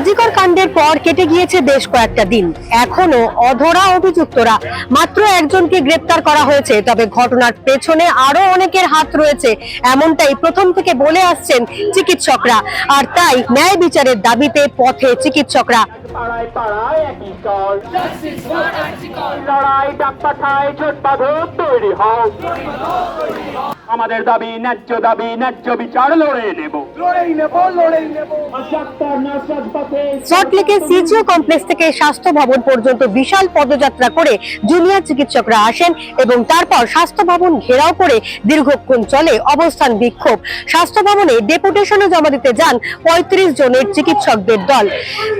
আরজিকর কাণ্ডের পর কেটে গিয়েছে বেশ কয়েকটা দিন। এখনও অধরা অভিযুক্তরা মাত্র একজনকে গ্রেপ্তার করা হয়েছে, তবে ঘটনার পেছনে আরও অনেকের হাত রয়েছে, এমনটাই প্রথম থেকে বলে আসছেন চিকিৎসকরা। আর তাই ন্যায় বিচারের দাবিতে পথে চিকিৎসকরা পাড়ায় পাড়ায় একই লড়াই ডাক পাঠায় তৈরি হও। আমাদের দাবি ন্যায্য দাবি ন্যায্য বিচার লড়ে নেব। সল্টলেকের সিজিও কমপ্লেক্স থেকে স্বাস্থ্য ভবন পর্যন্ত বিশাল পদযাত্রা করে জুনিয়র চিকিৎসকরা আসেন এবং তারপর স্বাস্থ্য ভবন ঘেরাও করে দীর্ঘক্ষণ চলে অবস্থান বিক্ষোভ। স্বাস্থ্য ভবনে ডেপুটেশনে জমা দিতে যান পঁয়ত্রিশ জনের চিকিৎসকদের দল।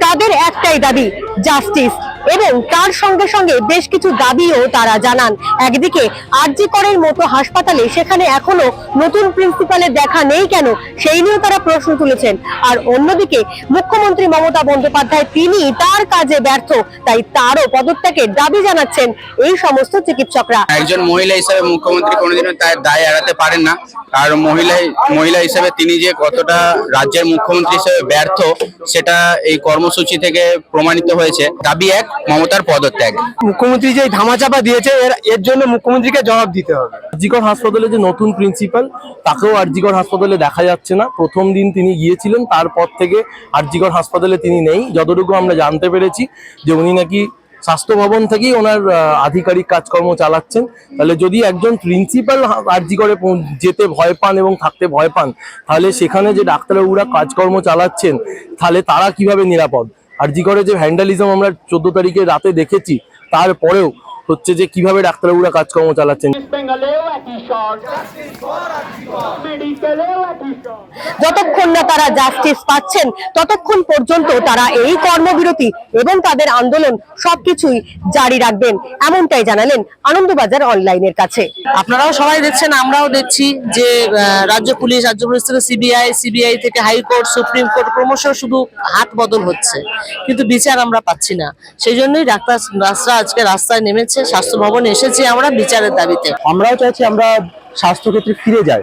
তাদের একটাই দাবি জাস্টিস এবং তার সঙ্গে সঙ্গে বেশ কিছু দাবিও তারা জানান। একদিকে আরজি করের মতো হাসপাতালে সেখানে এখনও নতুন প্রিন্সিপালের দেখা নেই কেন, সেই নিয়ে তারা প্রশ্ন তুলেছেন। আর অন্যদিকে মুখ্যমন্ত্রী মমতা বন্দ্যোপাধ্যায় তিনি তার কাজে ব্যর্থ, তাই তারও পদত্যাগের দাবি জানাচ্ছেন এই সমস্ত চিকিৎসকরা। একজন মহিলা হিসেবে মুখ্যমন্ত্রী কোনোদিনও তার দায় এড়াতে পারেন না। আর মহিলা মহিলা হিসেবে তিনি যে কতটা রাজ্যের মুখ্যমন্ত্রী হিসেবে ব্যর্থ, সেটা এই কর্মসূচি থেকে প্রমাণিত হয়েছে। দাবি এক মমতার পদত্যাগ। মুখ্যমন্ত্রী যে ধামাচাপা দিয়েছে এর এর জন্য মুখ্যমন্ত্রীকে জবাব দিতে হবে। আরজিকর হাসপাতালে যে নতুন প্রিন্সিপাল তাকেও আরজিকর হাসপাতালে দেখা যাচ্ছে না। প্রথম দিন তিনি গিয়েছিলেন তারপর থেকে আরজিকর হাসপাতালে তিনি নেই। যতটুকু আমরা জানতে পেরেছি যে উনি নাকি স্বাস্থ্য ভবন থেকেই ওনার আধিকারিক কাজকর্ম চালাচ্ছেন। তাহলে যদি একজন প্রিন্সিপাল আরজি করে যেতে ভয় পান এবং থাকতে ভয় পান তাহলে সেখানে যে ডাক্তারবাবুরা কাজকর্ম চালাচ্ছেন তাহলে তারা কীভাবে নিরাপদ? আরজি করে যে ভ্যান্ডালিজম আমরা চোদ্দ তারিখে রাতে দেখেছি তারপরেও হচ্ছে যে কীভাবে ডাক্তারবাবুরা কাজকর্ম চালাচ্ছেন। যতক্ষণ না তারা জাস্টিস পাচ্ছেন ততক্ষণ পর্যন্ত তারা এই কর্মবিরতি এবং তাদের আন্দোলন সবকিছুই জারি রাখবেন এমনটাই জানালেন আনন্দবাজার অনলাইনের কাছে। আপনারাও সবাই দেখছেন আমরাও দেখছি যে আহ, রাজ্য পুলিশ রাজ্য পুলিশ থেকে সিবিআই সিবিআই থেকে হাইকোর্ট সুপ্রিম কোর্ট ক্রমশ শুধু হাত বদল হচ্ছে। কিন্তু বিচার আমরা পাচ্ছি না। সেই জন্যই ডাক্তার আজকে রাস্তায় নেমেছে। স্বাস্থ্য ভবনে এসেছি আমরা বিচারের দাবিতে। আমরাও চাইছি আমরা স্বাস্থ্যক্ষেত্রে ফিরে যাই।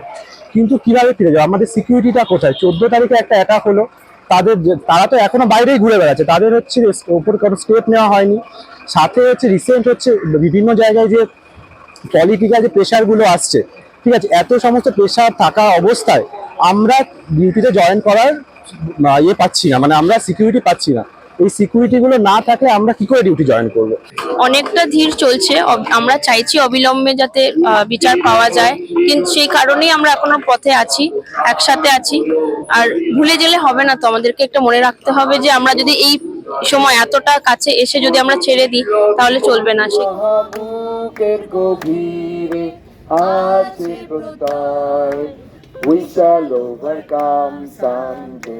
কিন্তু কীভাবে ফিরে যাব? আমাদের সিকিউরিটিটা কোথায়? চোদ্দ তারিখে একটা অ্যাটাক হলো। তাদের তারা তো এখনও বাইরেই ঘুরে বেড়াচ্ছে। তাদের হচ্ছে ওপর কোনো স্টেপ নেওয়া হয়নি। সাথে হচ্ছে রিসেন্ট হচ্ছে বিভিন্ন জায়গায় যে পলিটিক্যাল যে প্রেশারগুলো আসছে, ঠিক আছে? এত সমস্ত প্রেশার থাকা অবস্থায় আমরা ডিউটিতে জয়েন করার ইয়ে পাচ্ছি না। মানে আমরা সিকিউরিটি পাচ্ছি না। এই সিকিউরিটি গুলো না থাকলে আমরা কি করে ডিউটি জয়েন করব? অনেকটা ধীর চলছে। আমরা চাইছি অবিলম্বে যাতে বিচার পাওয়া যায়। কিন্তু সেই কারণেই আমরা এখনও পথে আছি একসাথে আছি। আর ভুলে গেলে হবে না তো আমাদেরকে একটা মনে রাখতে হবে যে আমরা যদি এই সময় এতটা কাছে এসে যদি আমরা ছেড়ে দিই তাহলে চলবে না সে। We shall overcome someday.